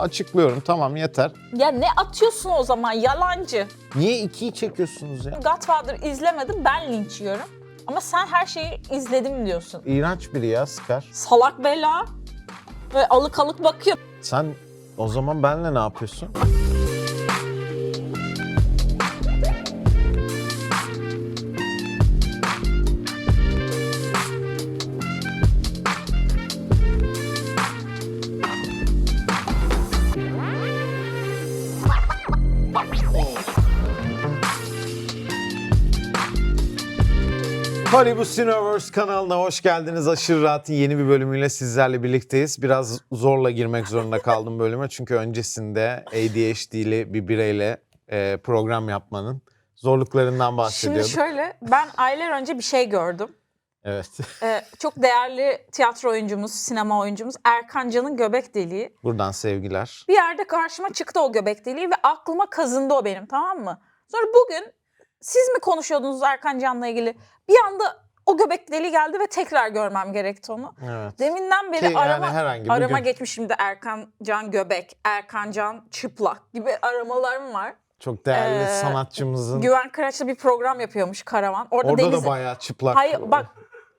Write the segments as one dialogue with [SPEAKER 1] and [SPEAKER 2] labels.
[SPEAKER 1] açıklıyorum tamam yeter.
[SPEAKER 2] Ya ne atıyorsun o zaman yalancı.
[SPEAKER 1] Niye ikiyi çekiyorsunuz ya?
[SPEAKER 2] Godfather izlemedim ben linç yiyorum. Ama sen her şeyi izledim diyorsun.
[SPEAKER 1] İğrenç biri ya Scar.
[SPEAKER 2] Salak bela. Ve alık alık bakıyor.
[SPEAKER 1] Sen o zaman benle ne yapıyorsun? Hollywood Cineverse kanalına hoş geldiniz. Aşırı Rahat'ın yeni bir bölümüyle sizlerle birlikteyiz. Biraz zorla girmek zorunda kaldım bölüme. Çünkü öncesinde ADHD'li bir bireyle e, program yapmanın zorluklarından
[SPEAKER 2] Şimdi
[SPEAKER 1] bahsediyordum.
[SPEAKER 2] şöyle ben aylar önce bir şey gördüm.
[SPEAKER 1] Evet.
[SPEAKER 2] Ee, çok değerli tiyatro oyuncumuz, sinema oyuncumuz Erkan Can'ın göbek deliği.
[SPEAKER 1] Buradan sevgiler.
[SPEAKER 2] Bir yerde karşıma çıktı o göbek deliği ve aklıma kazındı o benim tamam mı? Sonra bugün siz mi konuşuyordunuz Erkan Can'la ilgili? Bir anda o göbek deliği geldi ve tekrar görmem gerekti onu.
[SPEAKER 1] Evet.
[SPEAKER 2] Deminden beri
[SPEAKER 1] Ki yani
[SPEAKER 2] arama,
[SPEAKER 1] herhangi bir
[SPEAKER 2] arama
[SPEAKER 1] gün-
[SPEAKER 2] geçmişim de Erkan Can göbek, Erkan Can çıplak gibi aramalarım var.
[SPEAKER 1] Çok değerli
[SPEAKER 2] Ee,
[SPEAKER 1] sanatçımızın.
[SPEAKER 2] Güven Kıraç'la bir program yapıyormuş Karavan. Orada,
[SPEAKER 1] Orada
[SPEAKER 2] deniz...
[SPEAKER 1] da bayağı çıplak.
[SPEAKER 2] Hayır bak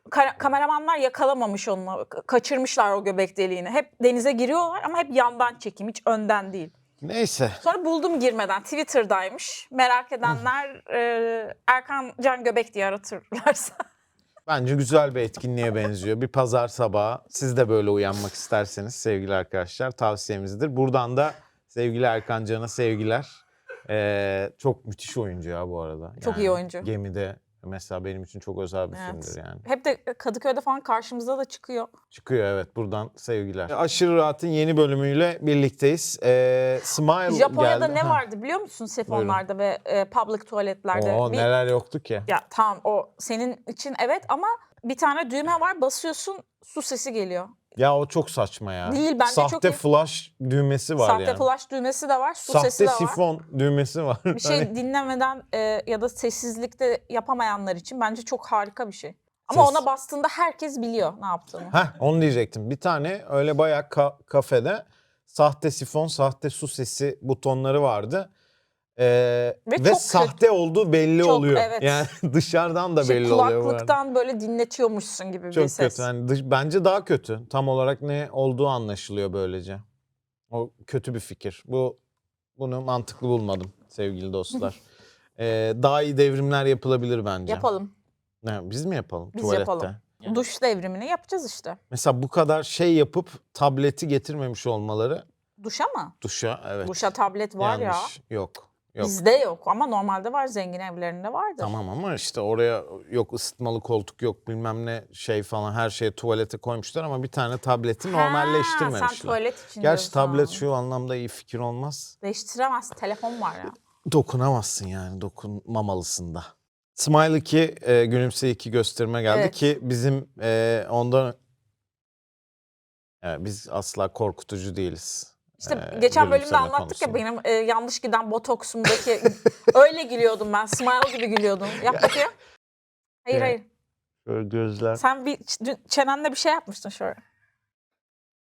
[SPEAKER 2] ka- kameramanlar yakalamamış onu. Ka- Kaçırmışlar o göbek deliğini. Hep denize giriyorlar ama hep yandan çekim hiç önden değil.
[SPEAKER 1] Neyse.
[SPEAKER 2] Sonra buldum girmeden Twitter'daymış. Merak edenler e, Erkan Can Göbek diye aratırlarsa.
[SPEAKER 1] Bence güzel bir etkinliğe benziyor. Bir pazar sabahı siz de böyle uyanmak isterseniz sevgili arkadaşlar tavsiyemizdir. Buradan da sevgili Erkan Can'a sevgiler. Ee, çok müthiş oyuncu ya bu arada.
[SPEAKER 2] Çok iyi oyuncu.
[SPEAKER 1] Gemide mesela benim için çok özel bir
[SPEAKER 2] Evet.
[SPEAKER 1] filmdir yani.
[SPEAKER 2] Hep de Kadıköy'de falan karşımıza da çıkıyor.
[SPEAKER 1] Çıkıyor evet buradan sevgiler. Aşırı Rahat'ın yeni bölümüyle birlikteyiz. Ee, Smile
[SPEAKER 2] Japonya'da
[SPEAKER 1] geldi.
[SPEAKER 2] ne
[SPEAKER 1] Ha.
[SPEAKER 2] vardı biliyor musun sifonlarda ve e, public tuvaletlerde?
[SPEAKER 1] Oo,
[SPEAKER 2] Bir-
[SPEAKER 1] neler yoktu ki.
[SPEAKER 2] Ya tamam o senin için evet ama bir tane düğme var basıyorsun su sesi geliyor.
[SPEAKER 1] Ya o çok saçma ya.
[SPEAKER 2] Değil, bence
[SPEAKER 1] Sahte
[SPEAKER 2] çok iyi.
[SPEAKER 1] flash düğmesi var
[SPEAKER 2] Sahte
[SPEAKER 1] yani.
[SPEAKER 2] flash düğmesi de var, su sesi
[SPEAKER 1] Sahte
[SPEAKER 2] de var.
[SPEAKER 1] sifon düğmesi var.
[SPEAKER 2] Bir şey
[SPEAKER 1] Hani-
[SPEAKER 2] dinlemeden e, ya da sessizlikte yapamayanlar için bence çok harika bir şey. Ama
[SPEAKER 1] Ses-
[SPEAKER 2] ona bastığında herkes biliyor ne yaptığını.
[SPEAKER 1] Heh, onu diyecektim. Bir tane öyle bayağı ka- kafede sahte sifon, sahte su sesi butonları vardı. Ee,
[SPEAKER 2] Ve
[SPEAKER 1] ve
[SPEAKER 2] çok
[SPEAKER 1] sahte olduğu belli
[SPEAKER 2] Çok,
[SPEAKER 1] oluyor.
[SPEAKER 2] evet.
[SPEAKER 1] Yani dışarıdan da
[SPEAKER 2] İşte
[SPEAKER 1] belli oluyor. bu arada.
[SPEAKER 2] kulaklıktan böyle dinletiyormuşsun gibi bir
[SPEAKER 1] Çok
[SPEAKER 2] ses.
[SPEAKER 1] kötü. Yani dış- bence daha kötü. Tam olarak ne olduğu anlaşılıyor böylece. O kötü bir fikir. Bu bunu mantıklı bulmadım sevgili dostlar. Ee, daha iyi devrimler yapılabilir bence.
[SPEAKER 2] Yapalım.
[SPEAKER 1] Ne, biz mi yapalım?
[SPEAKER 2] Biz
[SPEAKER 1] tuvalette?
[SPEAKER 2] yapalım. Duş devrimini yapacağız işte.
[SPEAKER 1] Mesela bu kadar şey yapıp tableti getirmemiş olmaları
[SPEAKER 2] Duşa mı?
[SPEAKER 1] duşa evet.
[SPEAKER 2] Duşa tablet var ya.
[SPEAKER 1] yanlış. Yok. Yok.
[SPEAKER 2] Bizde yok ama normalde var zengin evlerinde vardır.
[SPEAKER 1] Tamam ama işte oraya yok ısıtmalı koltuk yok bilmem ne şey falan her şeyi tuvalete koymuşlar ama bir tane tableti normalleştirmemişler.
[SPEAKER 2] Sen tuvalet için
[SPEAKER 1] Gerçi
[SPEAKER 2] diyorsun.
[SPEAKER 1] tablet şu anlamda iyi fikir olmaz.
[SPEAKER 2] Değiştiremez. Telefon var ya.
[SPEAKER 1] Dokunamazsın yani dokunmamalısın da. Smile 2, e, Gülümse 2 gösterime geldi
[SPEAKER 2] Evet.
[SPEAKER 1] ki bizim e, ondan... Evet, biz asla korkutucu değiliz.
[SPEAKER 2] İşte
[SPEAKER 1] Ee,
[SPEAKER 2] geçen bölümde anlattık ya
[SPEAKER 1] konusunda.
[SPEAKER 2] benim e, yanlış giden botoksumdaki öyle gülüyordum ben. Smile gibi gülüyordum. Yap bakayım. Hayır
[SPEAKER 1] Evet.
[SPEAKER 2] hayır.
[SPEAKER 1] Böyle gözler.
[SPEAKER 2] Sen bir çenenle bir şey yapmıştın şöyle.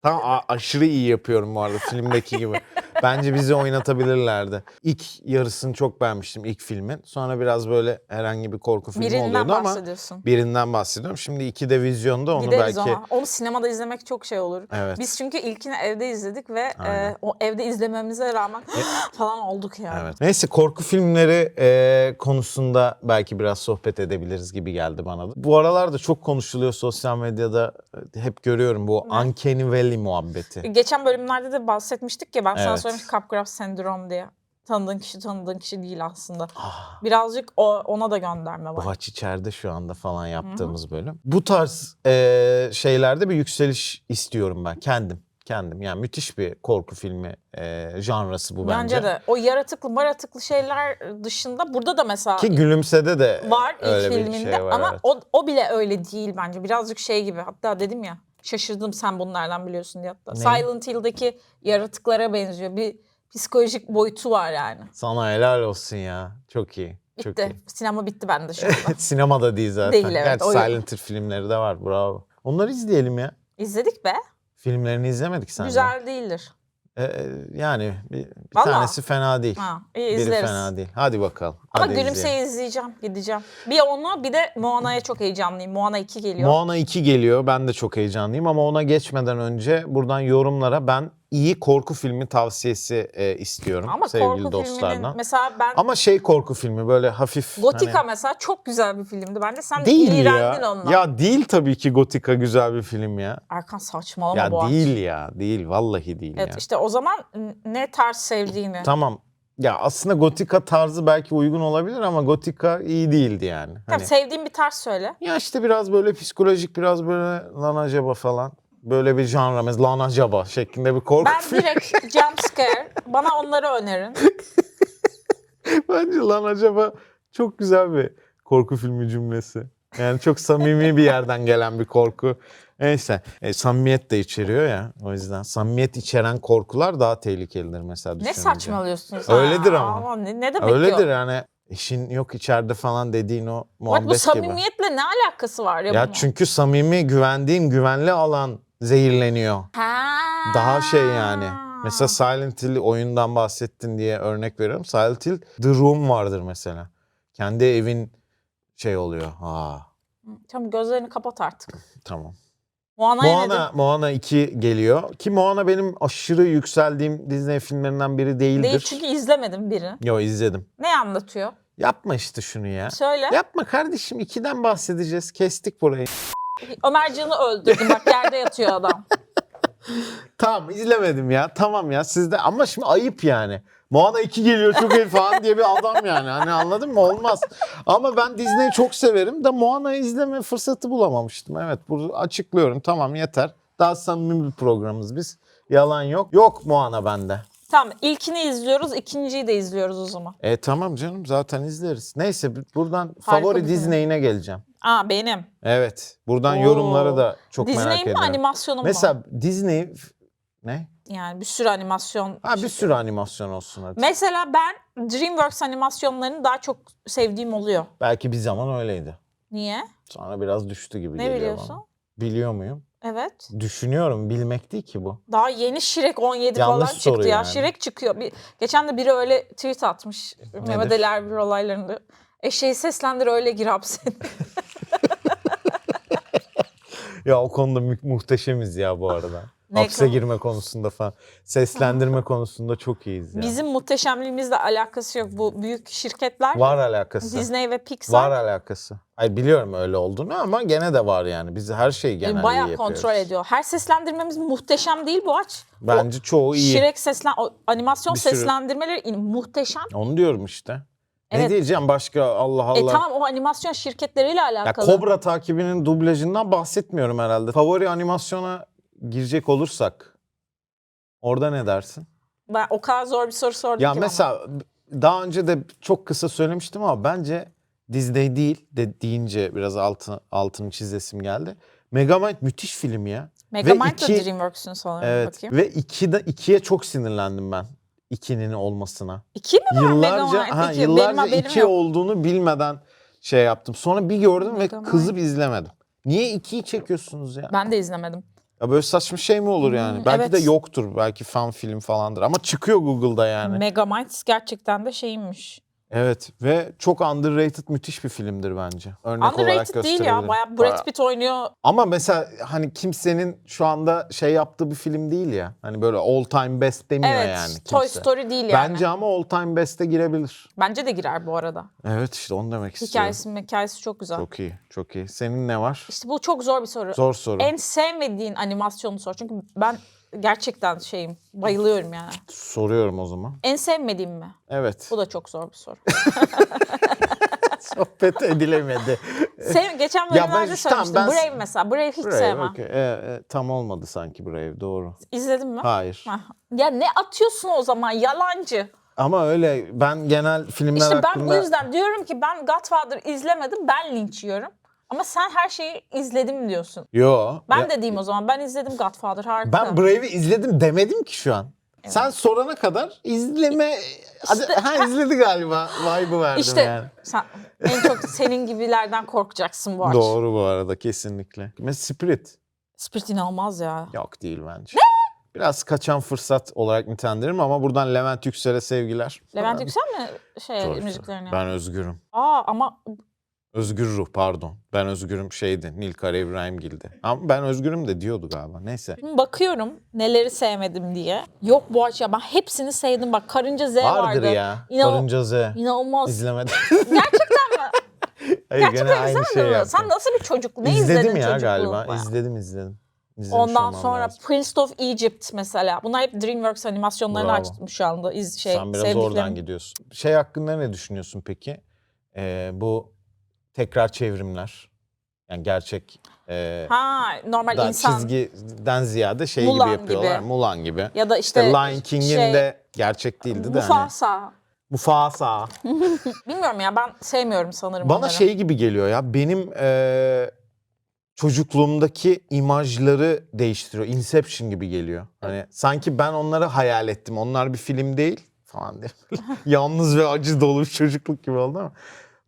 [SPEAKER 1] Tam aşırı iyi yapıyorum bu arada filmdeki gibi. Bence bizi oynatabilirlerdi. İlk yarısını çok beğenmiştim ilk filmin. Sonra biraz böyle herhangi bir korku filmi
[SPEAKER 2] Birinden
[SPEAKER 1] oluyordu ama
[SPEAKER 2] bahsediyorsun.
[SPEAKER 1] birinden bahsediyorum. Şimdi iki de vizyonda onu
[SPEAKER 2] Gideriz
[SPEAKER 1] belki
[SPEAKER 2] ona. Onu sinemada izlemek çok şey olur.
[SPEAKER 1] evet.
[SPEAKER 2] Biz çünkü ilkini evde izledik ve
[SPEAKER 1] Aynen.
[SPEAKER 2] e, o evde izlememize rağmen falan olduk yani.
[SPEAKER 1] Evet. Neyse korku filmleri e, konusunda belki biraz sohbet edebiliriz gibi geldi bana da. Bu aralarda çok konuşuluyor sosyal medyada. e, Hep görüyorum bu? Uncanny Valley muhabbeti.
[SPEAKER 2] Geçen bölümlerde de bahsetmiştik ya ben sana
[SPEAKER 1] Evet.
[SPEAKER 2] Söylemiştim Capgras sendrom diye. Tanıdığın kişi tanıdığın kişi değil aslında.
[SPEAKER 1] Ah.
[SPEAKER 2] Birazcık o, ona da gönderme var.
[SPEAKER 1] Boğaç içeride şu anda falan yaptığımız bölüm. Bu tarz e, şeylerde bir yükseliş istiyorum ben kendim. Kendim yani müthiş bir korku filmi e, janrası bu bence.
[SPEAKER 2] Bence de. O yaratıklı maratıklı şeyler dışında burada da mesela
[SPEAKER 1] Ki Gülümse'de de
[SPEAKER 2] var ilk
[SPEAKER 1] öyle bir
[SPEAKER 2] filminde
[SPEAKER 1] şey var.
[SPEAKER 2] ama
[SPEAKER 1] evet.
[SPEAKER 2] o, o bile öyle değil bence. Birazcık şey gibi hatta dedim ya şaşırdım sen bunu nereden biliyorsun diye hatta.
[SPEAKER 1] Ne?
[SPEAKER 2] Silent Hill'deki yaratıklara benziyor. Bir psikolojik boyutu var yani.
[SPEAKER 1] Sana helal olsun ya. Çok iyi. Çok
[SPEAKER 2] Bitti.
[SPEAKER 1] iyi.
[SPEAKER 2] Sinema bitti bende şu anda.
[SPEAKER 1] Sinemada değil zaten.
[SPEAKER 2] Değil, evet,
[SPEAKER 1] Gerçi. Silent Hill filmleri de var. Bravo. Onları izleyelim ya.
[SPEAKER 2] İzledik be.
[SPEAKER 1] Filmlerini izlemedik sen.
[SPEAKER 2] Güzel değildir.
[SPEAKER 1] Ee, yani bir, bir
[SPEAKER 2] Vallahi.
[SPEAKER 1] tanesi fena değil.
[SPEAKER 2] Ha, iyi
[SPEAKER 1] Biri
[SPEAKER 2] izleriz.
[SPEAKER 1] fena değil. Hadi bakalım.
[SPEAKER 2] Ama
[SPEAKER 1] Hadi
[SPEAKER 2] Gülümse'yi
[SPEAKER 1] izleyelim.
[SPEAKER 2] izleyeceğim, gideceğim. Bir onu bir de Moana'ya çok heyecanlıyım. Moana 2 geliyor.
[SPEAKER 1] Moana 2 geliyor. Ben de çok heyecanlıyım ama ona geçmeden önce buradan yorumlara ben iyi korku filmi tavsiyesi e, istiyorum
[SPEAKER 2] Ama
[SPEAKER 1] sevgili
[SPEAKER 2] korku
[SPEAKER 1] dostlardan.
[SPEAKER 2] mesela ben
[SPEAKER 1] Ama şey korku filmi böyle hafif
[SPEAKER 2] Gotika
[SPEAKER 1] hani-
[SPEAKER 2] mesela çok güzel bir filmdi. Bence sen
[SPEAKER 1] değil
[SPEAKER 2] iğrendin
[SPEAKER 1] ya.
[SPEAKER 2] ondan.
[SPEAKER 1] Ya değil tabii ki Gotika güzel bir film ya.
[SPEAKER 2] Erkan saçmalama
[SPEAKER 1] ya
[SPEAKER 2] bu aç.
[SPEAKER 1] değil ya. Değil vallahi değil
[SPEAKER 2] Evet
[SPEAKER 1] ya.
[SPEAKER 2] işte o zaman ne tarz sevdiğini.
[SPEAKER 1] Tamam. Ya aslında Gotika tarzı belki uygun olabilir ama Gotika iyi değildi yani.
[SPEAKER 2] Tabii
[SPEAKER 1] Hani,
[SPEAKER 2] sevdiğin bir tarz söyle.
[SPEAKER 1] ya işte biraz böyle psikolojik biraz böyle lan acaba falan. Böyle bir janra mesela lan acaba şeklinde bir korku
[SPEAKER 2] Ben
[SPEAKER 1] filmi.
[SPEAKER 2] direkt jump scare. Bana onları önerin.
[SPEAKER 1] Bence lan acaba çok güzel bir korku filmi cümlesi. Yani çok samimi bir yerden gelen bir korku. Neyse. E, samimiyet de içeriyor ya. O yüzden samimiyet içeren korkular daha tehlikelidir mesela
[SPEAKER 2] Ne
[SPEAKER 1] düşününce.
[SPEAKER 2] saçmalıyorsun sen?
[SPEAKER 1] Öyledir ama.
[SPEAKER 2] ne, ne demek
[SPEAKER 1] Öyledir
[SPEAKER 2] o?
[SPEAKER 1] yani. İşin yok içeride falan dediğin o muhabbet
[SPEAKER 2] bu
[SPEAKER 1] gibi.
[SPEAKER 2] samimiyetle ne alakası var ya,
[SPEAKER 1] Ya
[SPEAKER 2] bunun?
[SPEAKER 1] çünkü samimi güvendiğin güvenli alan zehirleniyor.
[SPEAKER 2] Ha.
[SPEAKER 1] Daha şey yani. Mesela Silent Hill oyundan bahsettin diye örnek veriyorum. Silent Hill The Room vardır mesela. Kendi evin şey oluyor. Aa,
[SPEAKER 2] Tamam gözlerini kapat artık.
[SPEAKER 1] tamam.
[SPEAKER 2] Moana'ya ne
[SPEAKER 1] Moana, Moana 2 geliyor. Ki Moana benim aşırı yükseldiğim Disney filmlerinden biri değildir.
[SPEAKER 2] Değil çünkü izlemedim biri.
[SPEAKER 1] Yo izledim.
[SPEAKER 2] Ne anlatıyor?
[SPEAKER 1] Yapma işte şunu ya.
[SPEAKER 2] Söyle.
[SPEAKER 1] Yapma kardeşim 2'den bahsedeceğiz. Kestik burayı.
[SPEAKER 2] Ömercan'ı öldürdüm. Bak yerde yatıyor adam.
[SPEAKER 1] Tamam izlemedim ya. Tamam ya sizde ama şimdi ayıp yani. Moana 2 geliyor çok iyi falan diye bir adam yani. Hani anladın mı? Olmaz. Ama ben Disney'i çok severim de Moana'yı izleme fırsatı bulamamıştım. Evet bunu açıklıyorum. Tamam yeter. Daha samimi bir programımız biz. Yalan yok. Yok Moana bende.
[SPEAKER 2] Tamam ilkini izliyoruz. ikinciyi de izliyoruz o zaman.
[SPEAKER 1] E tamam canım zaten izleriz. Neyse buradan
[SPEAKER 2] bir
[SPEAKER 1] favori
[SPEAKER 2] film.
[SPEAKER 1] Disney'ine geleceğim.
[SPEAKER 2] Aa benim.
[SPEAKER 1] Evet. Buradan
[SPEAKER 2] Oo.
[SPEAKER 1] yorumları da çok merak
[SPEAKER 2] Disney mi
[SPEAKER 1] ediyorum.
[SPEAKER 2] animasyonu mu?
[SPEAKER 1] Mesela Disney ne?
[SPEAKER 2] Yani bir sürü animasyon.
[SPEAKER 1] Ha bir sürü animasyon olsun hadi.
[SPEAKER 2] Mesela ben DreamWorks animasyonlarını daha çok sevdiğim oluyor.
[SPEAKER 1] Belki bir zaman öyleydi.
[SPEAKER 2] Niye?
[SPEAKER 1] Sonra biraz düştü gibi
[SPEAKER 2] Ne
[SPEAKER 1] geliyor
[SPEAKER 2] biliyorsun?
[SPEAKER 1] bana. Biliyor muyum?
[SPEAKER 2] Evet.
[SPEAKER 1] Düşünüyorum. Bilmek değil ki bu.
[SPEAKER 2] Daha yeni Shrek 17
[SPEAKER 1] Yanlış
[SPEAKER 2] falan çıktı ya.
[SPEAKER 1] yani.
[SPEAKER 2] Shrek çıkıyor. Bir, geçen de biri öyle tweet atmış. Mehmet Ali Erbil olaylarında. Eşeği seslendir öyle gir hapse.
[SPEAKER 1] Ya o konuda mü- muhteşemiz ya bu arada.
[SPEAKER 2] Ne
[SPEAKER 1] Hapse
[SPEAKER 2] konu?
[SPEAKER 1] girme konusunda falan. Seslendirme konusunda çok iyiyiz ya.
[SPEAKER 2] Bizim muhteşemliğimizle alakası yok. Bu büyük şirketler
[SPEAKER 1] Var alakası.
[SPEAKER 2] Disney ve Pixar
[SPEAKER 1] Var alakası. Ay biliyorum öyle olduğunu ama gene de var yani. Biz her şeyi genelde iyi
[SPEAKER 2] bayağı
[SPEAKER 1] yapıyoruz.
[SPEAKER 2] kontrol ediyor. Her seslendirmemiz muhteşem değil bu aç.
[SPEAKER 1] Bence çoğu iyi.
[SPEAKER 2] Shrek seslen o animasyon
[SPEAKER 1] Bir sürü-
[SPEAKER 2] seslendirmeleri in- muhteşem.
[SPEAKER 1] Onu diyorum işte. Ne
[SPEAKER 2] Evet.
[SPEAKER 1] diyeceğim başka Allah Allah.
[SPEAKER 2] E tamam o animasyon şirketleriyle
[SPEAKER 1] Ya
[SPEAKER 2] alakalı.
[SPEAKER 1] Kobra takibinin dublajından bahsetmiyorum herhalde. Favori animasyona girecek olursak orada ne dersin?
[SPEAKER 2] Ben o kadar zor bir soru sordum
[SPEAKER 1] Ya
[SPEAKER 2] ki
[SPEAKER 1] mesela daha önce de çok kısa söylemiştim ama bence Disney değil de deyince biraz altı, altını çizesim geldi. Megamind müthiş film ya.
[SPEAKER 2] bana. Megamind da
[SPEAKER 1] iki-
[SPEAKER 2] DreamWorks'ün sanırım
[SPEAKER 1] Evet.
[SPEAKER 2] bakayım.
[SPEAKER 1] Ve iki de ikiye çok sinirlendim ben. İkinin olmasına.
[SPEAKER 2] İki mi var
[SPEAKER 1] Yıllarca
[SPEAKER 2] Megamind?
[SPEAKER 1] ha.
[SPEAKER 2] Benim
[SPEAKER 1] yıllarca
[SPEAKER 2] haberim
[SPEAKER 1] iki
[SPEAKER 2] yok.
[SPEAKER 1] olduğunu bilmeden şey yaptım. Sonra bir gördüm
[SPEAKER 2] Megamind.
[SPEAKER 1] ve kızıp izlemedim. Niye ikiyi çekiyorsunuz ya?
[SPEAKER 2] Ben de izlemedim.
[SPEAKER 1] Ya böyle saçma şey mi olur yani?
[SPEAKER 2] Hmm,
[SPEAKER 1] Belki de
[SPEAKER 2] evet.
[SPEAKER 1] yoktur. Belki fan film falandır. Ama çıkıyor Google'da yani.
[SPEAKER 2] Megamind gerçekten de şeymiş.
[SPEAKER 1] Evet ve çok underrated müthiş bir filmdir bence. Örnek olarak
[SPEAKER 2] Underrated değil ya.
[SPEAKER 1] gösterebilirim.
[SPEAKER 2] Bayağı
[SPEAKER 1] Bayağı.
[SPEAKER 2] Brad Pitt oynuyor.
[SPEAKER 1] Ama mesela hani kimsenin şu anda şey yaptığı bir film değil ya. Hani böyle all time best demiyor
[SPEAKER 2] Evet.
[SPEAKER 1] yani kimse.
[SPEAKER 2] Toy Story değil yani.
[SPEAKER 1] Bence ama all time best'e girebilir.
[SPEAKER 2] Bence de girer bu arada.
[SPEAKER 1] Evet işte onu demek istiyorum.
[SPEAKER 2] Hikayesi hikayesi çok güzel.
[SPEAKER 1] Çok iyi, çok iyi. Senin ne var?
[SPEAKER 2] İşte bu çok zor bir soru.
[SPEAKER 1] Zor soru.
[SPEAKER 2] En sevmediğin animasyonu sor. Çünkü ben gerçekten şeyim. Bayılıyorum yani.
[SPEAKER 1] Soruyorum o zaman.
[SPEAKER 2] En sevmediğim mi?
[SPEAKER 1] Evet.
[SPEAKER 2] Bu da çok zor bir soru.
[SPEAKER 1] Sohbet edilemedi.
[SPEAKER 2] Sev, geçen
[SPEAKER 1] Ya ben-
[SPEAKER 2] bölümlerde
[SPEAKER 1] tamam,
[SPEAKER 2] söylemiştim.
[SPEAKER 1] ben-
[SPEAKER 2] Brave mesela. Brave hiç sevmem.
[SPEAKER 1] okey. E, e, tam olmadı sanki Brave doğru.
[SPEAKER 2] İzledin mi?
[SPEAKER 1] Hayır.
[SPEAKER 2] Hah. Ya ne atıyorsun o zaman yalancı.
[SPEAKER 1] Ama öyle ben genel filmler
[SPEAKER 2] İşte ben
[SPEAKER 1] hakkında...
[SPEAKER 2] bu yüzden diyorum ki ben Godfather izlemedim ben linç yiyorum. Ama sen her şeyi izledim diyorsun.
[SPEAKER 1] Yo.
[SPEAKER 2] Ben
[SPEAKER 1] ya-
[SPEAKER 2] de diyeyim o zaman ben izledim Godfather harika.
[SPEAKER 1] Ben Brave'i izledim demedim ki şu an. Sen sorana kadar izleme... Hadi, ha izledi galiba. Vibe'ı verdim
[SPEAKER 2] İşte
[SPEAKER 1] yani.
[SPEAKER 2] sen en çok senin gibilerden korkacaksın bu aç.
[SPEAKER 1] Doğru bu arada kesinlikle. Mesela Spirit.
[SPEAKER 2] Spirit inanılmaz ya.
[SPEAKER 1] Yok değil bence. Biraz kaçan fırsat olarak nitelendiririm ama buradan Levent Yüksel'e sevgiler.
[SPEAKER 2] Levent. Yüksel mi şey
[SPEAKER 1] tabii.
[SPEAKER 2] müziklerini?
[SPEAKER 1] Ben özgürüm.
[SPEAKER 2] Aa ama
[SPEAKER 1] Özgür ruh pardon. Ben özgürüm şeydi. Nilkara İbrahimgil'di. Ama ben özgürüm de diyordu galiba. Neyse.
[SPEAKER 2] Şimdi bakıyorum neleri sevmedim diye. Yok bu aç ya ben hepsini sevdim. Bak Karınca Z
[SPEAKER 1] Vardır
[SPEAKER 2] vardı.
[SPEAKER 1] ya.
[SPEAKER 2] İnan-
[SPEAKER 1] Karınca Z.
[SPEAKER 2] İnanılmaz.
[SPEAKER 1] İzlemedim.
[SPEAKER 2] Gerçekten mi?
[SPEAKER 1] Hayır
[SPEAKER 2] Gerçekten
[SPEAKER 1] aynı şey
[SPEAKER 2] mi?
[SPEAKER 1] yaptım.
[SPEAKER 2] Sen nasıl bir çocuk? Ne
[SPEAKER 1] İzledim
[SPEAKER 2] izledin
[SPEAKER 1] ya galiba.
[SPEAKER 2] çocukluğunda?
[SPEAKER 1] İzledim izledim. İzlemiş
[SPEAKER 2] Ondan
[SPEAKER 1] olmam
[SPEAKER 2] sonra
[SPEAKER 1] lazım.
[SPEAKER 2] Prince of Egypt mesela. Bunlar hep DreamWorks animasyonlarını
[SPEAKER 1] Bravo.
[SPEAKER 2] açtım şu anda. İz, şey,
[SPEAKER 1] Sen biraz
[SPEAKER 2] sevdiklerim.
[SPEAKER 1] oradan gidiyorsun. Şey hakkında ne düşünüyorsun peki? Ee, bu tekrar çevrimler. Yani gerçek e,
[SPEAKER 2] Ha normal
[SPEAKER 1] da
[SPEAKER 2] insan.
[SPEAKER 1] çizgiden ziyade şey
[SPEAKER 2] Mulan
[SPEAKER 1] gibi yapıyorlar.
[SPEAKER 2] gibi.
[SPEAKER 1] Mulan gibi.
[SPEAKER 2] Ya da
[SPEAKER 1] İşte
[SPEAKER 2] işte
[SPEAKER 1] Lion King'in
[SPEAKER 2] şey,
[SPEAKER 1] de gerçek değildi de hani.
[SPEAKER 2] Mufasa.
[SPEAKER 1] Mufasa.
[SPEAKER 2] Bilmiyorum ya ben sevmiyorum sanırım
[SPEAKER 1] Bana
[SPEAKER 2] onları.
[SPEAKER 1] şey gibi geliyor ya benim e, çocukluğumdaki imajları değiştiriyor. Inception gibi geliyor. Hani sanki ben onları hayal ettim. Onlar bir film değil falan diye. Yalnız ve acı dolu bir çocukluk gibi oldu ama.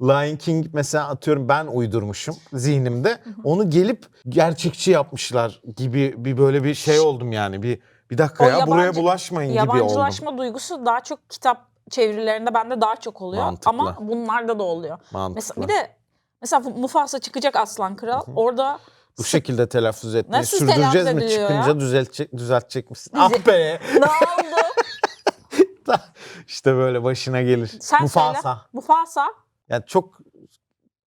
[SPEAKER 1] Lion King mesela atıyorum ben uydurmuşum zihnimde. Onu gelip gerçekçi yapmışlar gibi bir böyle bir şey oldum yani. Bir bir dakika
[SPEAKER 2] O
[SPEAKER 1] ya buraya
[SPEAKER 2] yabancı-
[SPEAKER 1] bulaşmayın gibi oldum.
[SPEAKER 2] Yabancılaşma duygusu daha çok kitap çevirilerinde bende daha çok oluyor.
[SPEAKER 1] Mantıklı.
[SPEAKER 2] Ama bunlarda da oluyor.
[SPEAKER 1] Mantıklı.
[SPEAKER 2] Mesela bir de mesela Mufasa çıkacak Aslan Kral. Orada
[SPEAKER 1] Bu şekilde telaffuz etmeyi
[SPEAKER 2] Nasıl
[SPEAKER 1] sürdüreceğiz
[SPEAKER 2] telaffuz
[SPEAKER 1] mi?
[SPEAKER 2] ediliyor
[SPEAKER 1] Çıkınca
[SPEAKER 2] ya?
[SPEAKER 1] düzeltecek, düzeltecek misin?
[SPEAKER 2] Bizi-
[SPEAKER 1] Ah be!
[SPEAKER 2] ne oldu?
[SPEAKER 1] işte böyle başına gelir.
[SPEAKER 2] Sen
[SPEAKER 1] Mufasa.
[SPEAKER 2] söyle. Mufasa.
[SPEAKER 1] Yani çok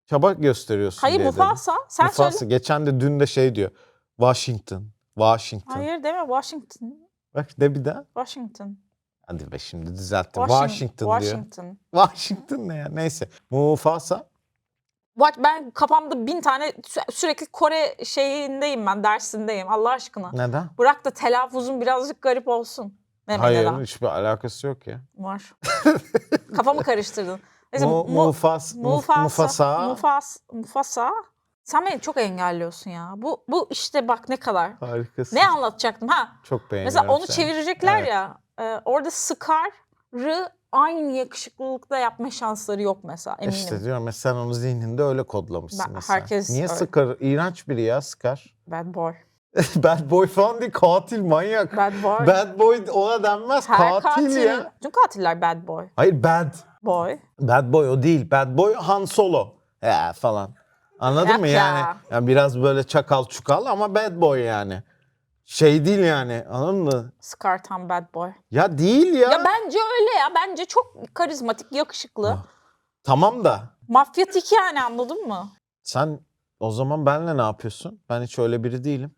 [SPEAKER 1] çaba gösteriyorsun
[SPEAKER 2] Hayır
[SPEAKER 1] diye
[SPEAKER 2] Mufasa. Sen
[SPEAKER 1] dedim. Mufasa.
[SPEAKER 2] söyle.
[SPEAKER 1] Geçen de dün de şey diyor. Washington. Washington.
[SPEAKER 2] Hayır deme Washington.
[SPEAKER 1] Bak de bir daha.
[SPEAKER 2] Washington.
[SPEAKER 1] Hadi be şimdi düzelttim.
[SPEAKER 2] Washington,
[SPEAKER 1] Washington, diyor.
[SPEAKER 2] Washington.
[SPEAKER 1] Washington ne ya? Neyse. Mufasa.
[SPEAKER 2] Bak ben kafamda bin tane sü- sürekli Kore şeyindeyim ben dersindeyim Allah aşkına.
[SPEAKER 1] Neden?
[SPEAKER 2] Bırak da telaffuzun birazcık garip olsun.
[SPEAKER 1] Hayır hiçbir alakası yok ya.
[SPEAKER 2] Var. Kafamı karıştırdın. Neyse,
[SPEAKER 1] Mu,
[SPEAKER 2] Mu-
[SPEAKER 1] Mufas, Muf-
[SPEAKER 2] Mufasa.
[SPEAKER 1] Mufasa.
[SPEAKER 2] Mufas, Mufasa. Sen beni çok engelliyorsun ya. Bu bu işte bak ne kadar.
[SPEAKER 1] Harikasın.
[SPEAKER 2] Ne anlatacaktım ha?
[SPEAKER 1] Çok beğeniyorum
[SPEAKER 2] Mesela onu
[SPEAKER 1] seni.
[SPEAKER 2] çevirecekler
[SPEAKER 1] Evet.
[SPEAKER 2] ya. e, orada Scar'ı aynı yakışıklılıkta yapma şansları yok mesela eminim.
[SPEAKER 1] İşte diyorum ya sen onu zihninde öyle kodlamışsın
[SPEAKER 2] Ben-
[SPEAKER 1] mesela.
[SPEAKER 2] herkes
[SPEAKER 1] Niye
[SPEAKER 2] öyle.
[SPEAKER 1] Scar? İğrenç biri ya Scar.
[SPEAKER 2] Bad boy.
[SPEAKER 1] Bad boy falan değil katil manyak.
[SPEAKER 2] Bad boy.
[SPEAKER 1] Bad boy ona denmez
[SPEAKER 2] Her
[SPEAKER 1] katil, ya.
[SPEAKER 2] Tüm katiller bad boy.
[SPEAKER 1] Hayır bad.
[SPEAKER 2] Boy.
[SPEAKER 1] Bad boy o değil. Bad boy Han Solo. Ya falan. Anladın mı
[SPEAKER 2] ya.
[SPEAKER 1] yani? yani? Biraz böyle çakal çukal ama bad boy yani. Şey değil yani anladın mı?
[SPEAKER 2] Scar tam bad boy.
[SPEAKER 1] Ya değil ya.
[SPEAKER 2] Ya bence öyle ya. Bence çok karizmatik, yakışıklı.
[SPEAKER 1] Ah. Tamam da
[SPEAKER 2] Mafyatik yani anladın mı?
[SPEAKER 1] sen o zaman benle ne yapıyorsun? Ben hiç öyle biri değilim.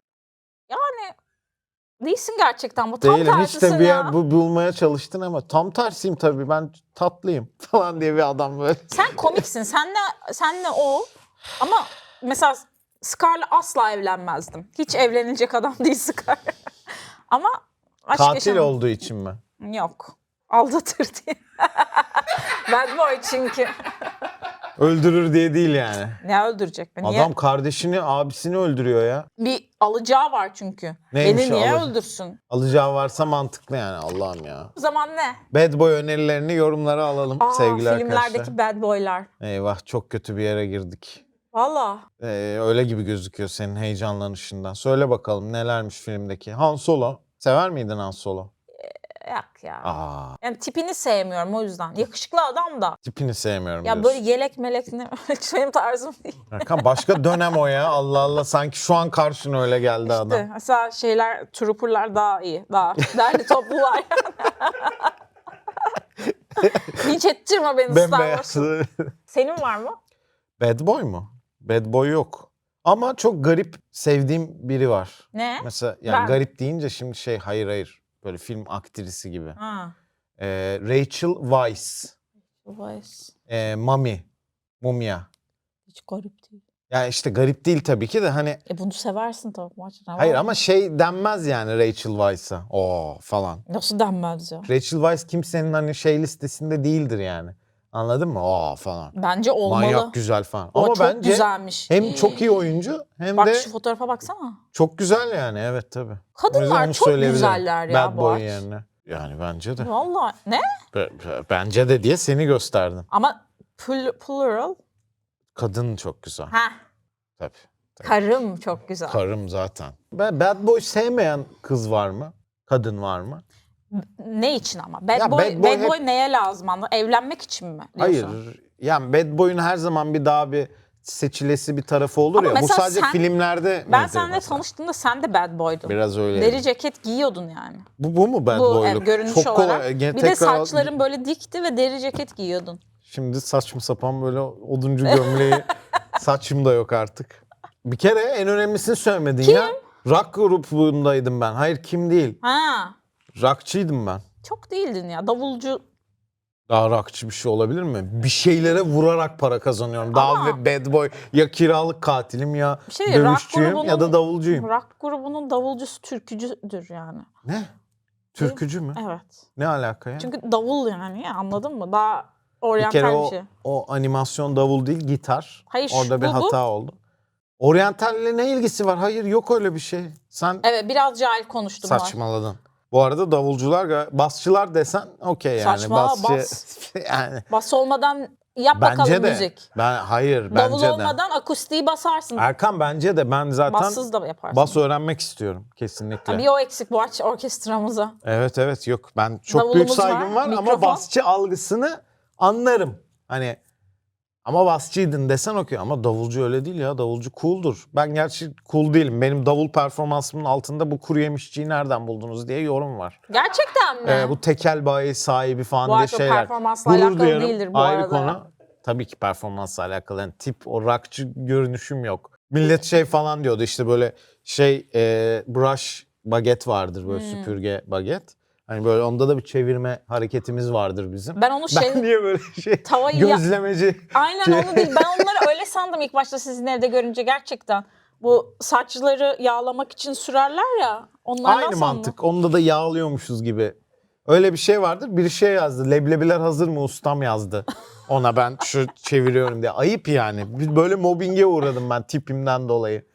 [SPEAKER 2] Değilsin gerçekten bu. Tam
[SPEAKER 1] Değilim. Hiç
[SPEAKER 2] tersisin
[SPEAKER 1] de bir
[SPEAKER 2] ya.
[SPEAKER 1] yer bu, bulmaya çalıştın ama tam tersiyim tabii. Ben tatlıyım falan diye bir adam böyle.
[SPEAKER 2] Sen komiksin. Senle, senle o. Ama mesela Scar'la asla evlenmezdim. Hiç evlenilecek adam değil Scar. Ama aşk
[SPEAKER 1] Katil
[SPEAKER 2] yaşamam-
[SPEAKER 1] olduğu için mi?
[SPEAKER 2] Yok. Aldatır diye. Bad boy çünkü.
[SPEAKER 1] Öldürür diye değil yani.
[SPEAKER 2] Ne öldürecek beni?
[SPEAKER 1] Adam kardeşini, abisini öldürüyor ya.
[SPEAKER 2] Bir alacağı var çünkü.
[SPEAKER 1] Neymiş
[SPEAKER 2] beni niye
[SPEAKER 1] alı-
[SPEAKER 2] öldürsün?
[SPEAKER 1] Alacağı varsa mantıklı yani Allah'ım ya.
[SPEAKER 2] O zaman ne?
[SPEAKER 1] Bad boy önerilerini yorumlara alalım
[SPEAKER 2] Aa,
[SPEAKER 1] sevgili
[SPEAKER 2] filmlerdeki
[SPEAKER 1] arkadaşlar.
[SPEAKER 2] bad boylar.
[SPEAKER 1] Eyvah çok kötü bir yere girdik.
[SPEAKER 2] Valla.
[SPEAKER 1] Ee, öyle gibi gözüküyor senin heyecanlanışından. Söyle bakalım nelermiş filmdeki. Han Solo. Sever miydin Han Solo?
[SPEAKER 2] Yok ya.
[SPEAKER 1] Aa,
[SPEAKER 2] Yani tipini sevmiyorum o yüzden. Yakışıklı adam da.
[SPEAKER 1] tipini sevmiyorum
[SPEAKER 2] Ya
[SPEAKER 1] diyorsun.
[SPEAKER 2] böyle yelek melek ne? Hiç benim tarzım değil.
[SPEAKER 1] Erkan başka dönem o ya. Allah Allah sanki şu an karşına öyle geldi adam.
[SPEAKER 2] İşte mesela şeyler, trooperlar daha iyi. Daha derli toplular. Linç ettirme beni Star
[SPEAKER 1] Bembeyaz.
[SPEAKER 2] Wars. Senin var mı?
[SPEAKER 1] Bad boy mu? Bad boy yok. Ama çok garip sevdiğim biri var.
[SPEAKER 2] Ne?
[SPEAKER 1] Mesela yani
[SPEAKER 2] Ben.
[SPEAKER 1] garip deyince şimdi şey hayır hayır. Böyle film aktrisi gibi.
[SPEAKER 2] Ha.
[SPEAKER 1] Ee, Rachel Weisz.
[SPEAKER 2] Vice.
[SPEAKER 1] Ee, Mami. Mumya.
[SPEAKER 2] Hiç garip değil.
[SPEAKER 1] Yani işte garip değil tabii ki de hani
[SPEAKER 2] E bunu seversin tabii maç.
[SPEAKER 1] hayır ama şey denmez yani Rachel Weisz'a. Oo falan.
[SPEAKER 2] Nasıl denmez ya?
[SPEAKER 1] Rachel Weisz kimsenin hani şey listesinde değildir yani. Anladın mı? Oo falan.
[SPEAKER 2] Bence olmalı.
[SPEAKER 1] Manyak güzel falan.
[SPEAKER 2] O
[SPEAKER 1] Ama
[SPEAKER 2] çok
[SPEAKER 1] bence
[SPEAKER 2] güzelmiş.
[SPEAKER 1] hem çok iyi oyuncu hem
[SPEAKER 2] Bak
[SPEAKER 1] de
[SPEAKER 2] şu fotoğrafa baksana.
[SPEAKER 1] çok güzel yani. Evet tabii.
[SPEAKER 2] Kadınlar çok güzeller ya
[SPEAKER 1] Bad
[SPEAKER 2] bu
[SPEAKER 1] boy
[SPEAKER 2] aç.
[SPEAKER 1] yerine. Yani bence de.
[SPEAKER 2] Vallahi ne?
[SPEAKER 1] Be- be- Bence de diye seni gösterdim.
[SPEAKER 2] Ama pl- plural.
[SPEAKER 1] Kadın çok güzel.
[SPEAKER 2] Ha,
[SPEAKER 1] Tabii.
[SPEAKER 2] karım çok güzel.
[SPEAKER 1] Karım zaten. Ben bad boy sevmeyen kız var mı? kadın var mı?
[SPEAKER 2] Ne için ama? Bad
[SPEAKER 1] Ya
[SPEAKER 2] boy,
[SPEAKER 1] bad boy
[SPEAKER 2] bad boy
[SPEAKER 1] hep-
[SPEAKER 2] neye lazım anla? Evlenmek için mi?
[SPEAKER 1] Hayır.
[SPEAKER 2] diyorsun?
[SPEAKER 1] Yani bad boy'un her zaman bir daha bir seçilesi bir tarafı olur
[SPEAKER 2] Ama
[SPEAKER 1] ya. Bu
[SPEAKER 2] mesela
[SPEAKER 1] sadece
[SPEAKER 2] sen-
[SPEAKER 1] filmlerde
[SPEAKER 2] Ben
[SPEAKER 1] nedir
[SPEAKER 2] seninle
[SPEAKER 1] mesela?
[SPEAKER 2] tanıştığımda sen de bad boydun.
[SPEAKER 1] Biraz öyle.
[SPEAKER 2] Deri ceket giyiyordun yani.
[SPEAKER 1] Bu, bu mu bad
[SPEAKER 2] Bu
[SPEAKER 1] boyluk?
[SPEAKER 2] e, görünüş
[SPEAKER 1] Çok kolay.
[SPEAKER 2] olarak.
[SPEAKER 1] Gene
[SPEAKER 2] bir de
[SPEAKER 1] tekrar-
[SPEAKER 2] saçların böyle dikti ve deri ceket giyiyordun.
[SPEAKER 1] Şimdi saçma sapan böyle oduncu gömleği saçım da yok artık. Bir kere en önemlisini söylemedin ya. Rock grubundaydım ben. Hayır kim değil.
[SPEAKER 2] Ha,
[SPEAKER 1] Rockçıydım ben.
[SPEAKER 2] çok değildin ya. Davulcu
[SPEAKER 1] Daha rockçı bir şey olabilir mi? Bir şeylere vurarak para kazanıyorum. Daha ve bad boy. Ya kiralık katilim ya
[SPEAKER 2] bir şey
[SPEAKER 1] dövüşçüyüm ya da davulcuyum.
[SPEAKER 2] rock grubunun davulcusu türkücüdür yani.
[SPEAKER 1] Ne? Türkücü mü?
[SPEAKER 2] Evet.
[SPEAKER 1] Ne alaka ya?
[SPEAKER 2] Çünkü davul yani ya anladın mı? Daha
[SPEAKER 1] bir
[SPEAKER 2] oryantal
[SPEAKER 1] kere
[SPEAKER 2] bir,
[SPEAKER 1] o,
[SPEAKER 2] şey.
[SPEAKER 1] o animasyon davul değil gitar.
[SPEAKER 2] Hayır,
[SPEAKER 1] Orada bir
[SPEAKER 2] bu- bu.
[SPEAKER 1] hata oldu. Oryantalle ne ilgisi var? Hayır yok öyle bir şey. Sen
[SPEAKER 2] Evet biraz cahil konuştum var.
[SPEAKER 1] Bu arada davulcular, basçılar desen okey yani.
[SPEAKER 2] Saçma,
[SPEAKER 1] Basçı,
[SPEAKER 2] bas.
[SPEAKER 1] yani
[SPEAKER 2] Bas olmadan yap bakalım
[SPEAKER 1] bence de.
[SPEAKER 2] müzik.
[SPEAKER 1] Ben hayır
[SPEAKER 2] Davul
[SPEAKER 1] bence de.
[SPEAKER 2] olmadan akustiği basarsın.
[SPEAKER 1] Erkan bence de ben zaten
[SPEAKER 2] Bassız da yaparsın.
[SPEAKER 1] bas öğrenmek istiyorum kesinlikle.
[SPEAKER 2] Ha, bir o eksik bu aç orkestramıza.
[SPEAKER 1] Evet evet yok ben çok büyük
[SPEAKER 2] Davulumuz
[SPEAKER 1] saygım
[SPEAKER 2] var,
[SPEAKER 1] var, ama basçı algısını anlarım. Hani ama basçıydın desen okey ama davulcu öyle değil ya davulcu cool'dur. Ben gerçi cool değilim. Benim davul performansımın altında bu kuru yemişçiyi nereden buldunuz diye yorum var.
[SPEAKER 2] Gerçekten mi?
[SPEAKER 1] Ee, bu tekel bayi sahibi falan
[SPEAKER 2] Bu
[SPEAKER 1] diye şeyler.
[SPEAKER 2] performansla
[SPEAKER 1] Gurur
[SPEAKER 2] alakalı
[SPEAKER 1] duyarım.
[SPEAKER 2] değildir bu
[SPEAKER 1] Ayrı
[SPEAKER 2] arada.
[SPEAKER 1] konu. Tabii ki performansla alakalı. Yani tip o rockçı görünüşüm yok. Millet şey falan diyordu işte böyle şey e, brush baget vardır böyle
[SPEAKER 2] Hmm.
[SPEAKER 1] süpürge baget. Hani böyle onda da bir çevirme hareketimiz vardır bizim.
[SPEAKER 2] Ben onu şey
[SPEAKER 1] Ben niye böyle şey
[SPEAKER 2] tavayı ya-
[SPEAKER 1] gözlemeci
[SPEAKER 2] Aynen
[SPEAKER 1] Şey-
[SPEAKER 2] onu değil. Ben onları öyle sandım ilk başta sizin evde görünce gerçekten. Bu saçları yağlamak için sürerler ya. Onlardan
[SPEAKER 1] aynı
[SPEAKER 2] sandım.
[SPEAKER 1] mantık. Onda da yağlıyormuşuz gibi. Öyle bir şey vardır. Bir şey yazdı. Leblebiler hazır mı ustam yazdı. Ona ben şu çeviriyorum diye. Ayıp yani. Böyle mobbinge uğradım ben tipimden dolayı.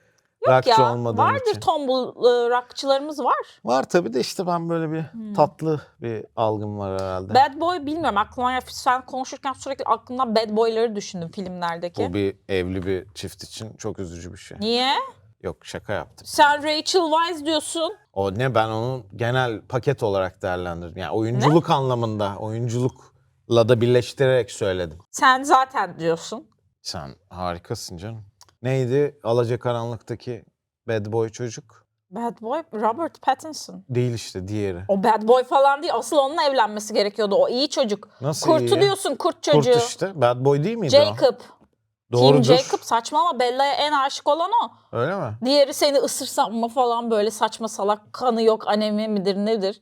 [SPEAKER 1] Rockçı
[SPEAKER 2] Ya
[SPEAKER 1] olmadığım
[SPEAKER 2] vardır
[SPEAKER 1] için.
[SPEAKER 2] tombul e, rockçılarımız var.
[SPEAKER 1] Var tabii de işte ben böyle bir
[SPEAKER 2] Hmm.
[SPEAKER 1] tatlı bir algım var herhalde.
[SPEAKER 2] Bad boy bilmiyorum aklıma ya sen konuşurken sürekli aklımdan bad boyları düşündüm filmlerdeki.
[SPEAKER 1] Bu bir evli bir çift için çok üzücü bir şey.
[SPEAKER 2] Niye?
[SPEAKER 1] Yok şaka yaptım.
[SPEAKER 2] Sen Rachel Weisz diyorsun.
[SPEAKER 1] O ne ben onu genel paket olarak değerlendirdim. Yani oyunculuk anlamında, oyunculukla da birleştirerek söyledim.
[SPEAKER 2] Sen zaten diyorsun.
[SPEAKER 1] Sen harikasın canım. Neydi Alacakaranlık'taki bad boy çocuk?
[SPEAKER 2] Bad boy Robert Pattinson.
[SPEAKER 1] Değil işte diğeri.
[SPEAKER 2] O bad boy falan değil. Asıl onunla evlenmesi gerekiyordu. O iyi çocuk.
[SPEAKER 1] Nasıl
[SPEAKER 2] Kurtu
[SPEAKER 1] iyi?
[SPEAKER 2] diyorsun kurt çocuğu.
[SPEAKER 1] Kurt işte. Bad boy değil miydi o?
[SPEAKER 2] Jacob.
[SPEAKER 1] Doğrudur.
[SPEAKER 2] Kim Jacob saçmalama Bella'ya en aşık olan o.
[SPEAKER 1] Öyle mi?
[SPEAKER 2] Diğeri seni ısırsam mı falan böyle saçma salak kanı yok anemi midir nedir?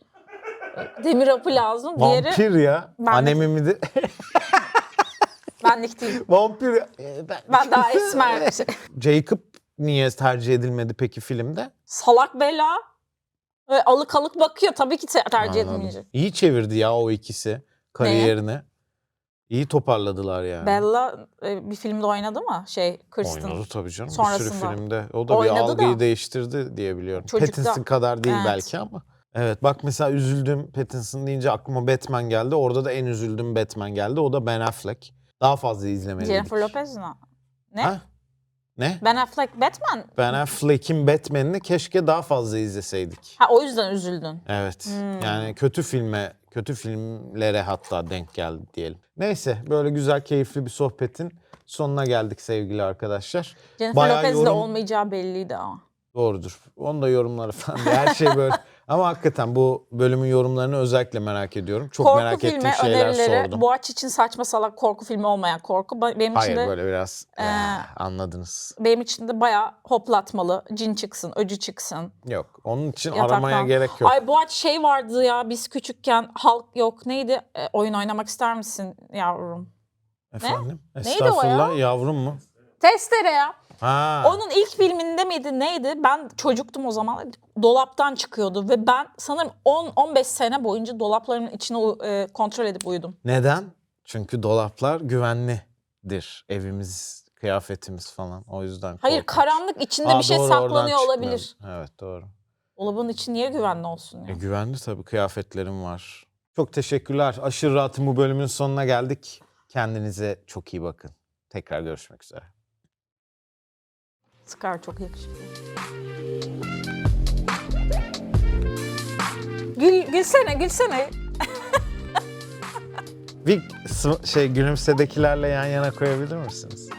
[SPEAKER 2] Demir hapı lazım. Diğeri
[SPEAKER 1] Vampir ya.
[SPEAKER 2] Ben de-
[SPEAKER 1] Anemi midir?
[SPEAKER 2] benlik değil.
[SPEAKER 1] Vampir. Ee, ben-
[SPEAKER 2] Ben daha esmer.
[SPEAKER 1] Jacob niye tercih edilmedi peki filmde?
[SPEAKER 2] salak Bella. Ve alık alık bakıyor. Tabii ki te- tercih
[SPEAKER 1] Anladım.
[SPEAKER 2] edilmeyecek.
[SPEAKER 1] İyi çevirdi ya o ikisi kariyerini. İyi toparladılar yani.
[SPEAKER 2] Bella e, bir filmde oynadı mı? Şey Kristen.
[SPEAKER 1] Oynadı tabii canım. Bir
[SPEAKER 2] Sonrasında.
[SPEAKER 1] sürü filmde. O da bir
[SPEAKER 2] Oynadı
[SPEAKER 1] algıyı
[SPEAKER 2] da.
[SPEAKER 1] değiştirdi diye biliyorum.
[SPEAKER 2] Çocukta-
[SPEAKER 1] Pattinson kadar değil
[SPEAKER 2] Evet.
[SPEAKER 1] belki ama. Evet bak mesela üzüldüm Pattinson deyince aklıma Batman geldi. Orada da en üzüldüğüm Batman geldi. O da Ben Affleck. Daha fazla izlemeliydik.
[SPEAKER 2] Jennifer Lopez mi? Ne?
[SPEAKER 1] Ha? Ne?
[SPEAKER 2] Ben Affleck Batman.
[SPEAKER 1] Ben Affleck'in Batman'ini keşke daha fazla izleseydik.
[SPEAKER 2] Ha o yüzden üzüldün.
[SPEAKER 1] Evet.
[SPEAKER 2] Hmm.
[SPEAKER 1] Yani kötü filme, kötü filmlere hatta denk geldi diyelim. Neyse böyle güzel keyifli bir sohbetin sonuna geldik sevgili arkadaşlar.
[SPEAKER 2] Jennifer
[SPEAKER 1] Bayağı yorum-
[SPEAKER 2] olmayacağı belliydi ama.
[SPEAKER 1] Doğrudur. Onu da yorumları falan. Her şey böyle. Ama hakikaten bu bölümün yorumlarını özellikle merak ediyorum. Çok
[SPEAKER 2] korku
[SPEAKER 1] merak ettiğim şeyler
[SPEAKER 2] önerileri
[SPEAKER 1] sordum.
[SPEAKER 2] Boğaç için saçma salak korku filmi olmayan korku. Benim
[SPEAKER 1] Hayır
[SPEAKER 2] için de
[SPEAKER 1] böyle biraz
[SPEAKER 2] Ee,
[SPEAKER 1] eh, anladınız.
[SPEAKER 2] benim için de bayağı hoplatmalı. Cin çıksın, öcü çıksın.
[SPEAKER 1] Yok. Onun için
[SPEAKER 2] Yataktan.
[SPEAKER 1] aramaya gerek yok.
[SPEAKER 2] Ay Boğaç şey vardı ya biz küçükken halk yok neydi? E, oyun oynamak ister misin yavrum?
[SPEAKER 1] Efendim?
[SPEAKER 2] Neydi o ya?
[SPEAKER 1] Estağfurullah yavrum mu?
[SPEAKER 2] Testere ya.
[SPEAKER 1] Ha.
[SPEAKER 2] Onun ilk filminde miydi neydi? Ben çocuktum o zaman. Dolaptan çıkıyordu ve ben sanırım 10-15 sene boyunca dolaplarımın içine e, kontrol edip uyudum.
[SPEAKER 1] Neden? Çünkü dolaplar güvenlidir. Evimiz, kıyafetimiz falan. O yüzden
[SPEAKER 2] Hayır
[SPEAKER 1] korkunç.
[SPEAKER 2] karanlık içinde
[SPEAKER 1] Aa,
[SPEAKER 2] bir şey
[SPEAKER 1] doğru,
[SPEAKER 2] saklanıyor olabilir.
[SPEAKER 1] Evet doğru.
[SPEAKER 2] Dolabın içi niye güvenli olsun ya?
[SPEAKER 1] E, güvenli tabii kıyafetlerim var. Çok teşekkürler. Aşırı Rahat'ın bu bölümün sonuna geldik. Kendinize çok iyi bakın. Tekrar görüşmek üzere.
[SPEAKER 2] Scar çok yakışıklı. Gül, gülsene gülsene.
[SPEAKER 1] Bir şey gülümsedekilerle yan yana koyabilir misiniz?